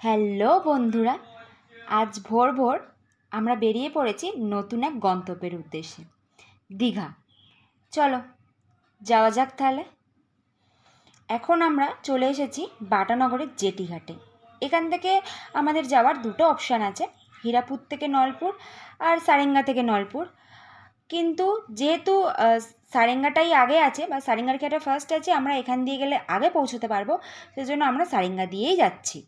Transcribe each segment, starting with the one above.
Hello বন্ধুরা, আজ ভোর ভোর আমরা বেরিয়ে পড়েছি নতুন এক গন্তব্যের উদ্দেশ্যে, দীঘা। চলো, যাওয়া যাক তাহলে। এখন আমরা চলে এসেছি বাটানগরের জেটিঘাটে এখান থেকে আমাদের যাওয়ার দুটো অপশান আছে, হীরাপুর থেকে নলপুর আর সারেঙ্গা থেকে নলপুর। কিন্তু যেহেতু সারেঙ্গাটাই আগে আছে বা সারেঙ্গার ঘাটে ফার্স্ট আছে, আমরা এখান দিয়ে গেলে আগে পৌঁছতে পারব, সেজন্য আমরা সারেঙ্গা দিয়েই যাচ্ছি।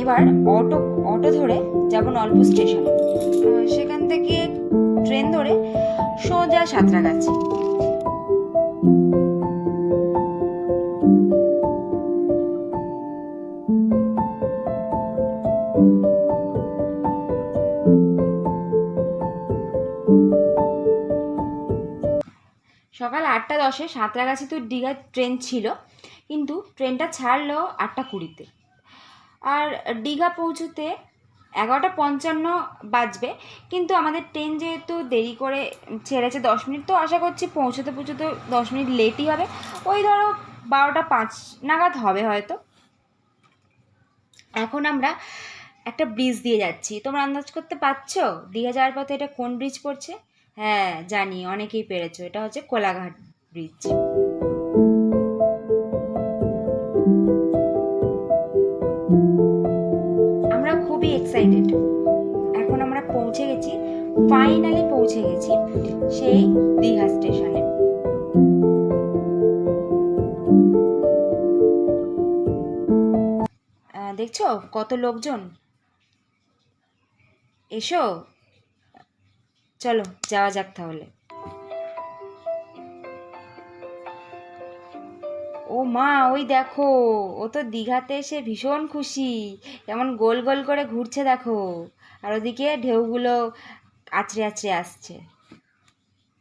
এবার অটো অটো ধরে যাব নলপুর স্টেশন। সেখান থেকে ট্রেন ধরে সোজা সাঁতরাগাছি। সকাল আটটা দশে সাঁতরাগাছি তো দীঘার ট্রেন ছিল, কিন্তু ট্রেনটা ছাড়লো আটটা কুড়িতে। আর দীঘা পৌঁছতে এগারোটা পঞ্চান্ন বাজবে, কিন্তু আমাদের ট্রেন যেহেতু দেরি করে ছেড়েছে দশ মিনিট, তো আশা করছি পৌঁছতে পৌঁছতে দশ মিনিট লেটই হবে। ওই ধরো বারোটা পাঁচ নাগাদ হবে হয়তো। এখন আমরা একটা ব্রিজ দিয়ে যাচ্ছি। তোমরা আন্দাজ করতে পারছ দীঘা যাওয়ার পথে এটা কোন ব্রিজ পড়ছে? হ্যাঁ জানি, অনেকেই পেরেছ। এটা হচ্ছে কোলাঘাট ব্রিজ আমরা খুবই এক্সাইটেড এখন আমরা পৌঁছে গেছি ফাইনালি পৌঁছে গেছি সেই দীঘা স্টেশনে দেখছ কত লোকজন? এসো। চলো, যাওয়া যাক তাহলে। ও মা, ওই দেখো, ও তো দীঘাতে এসে ভীষণ খুশি। কেমন গোল গোল করে ঘুরছে দেখো। আর ওদিকে ঢেউগুলো আছড়ে আছড়ে আসছে।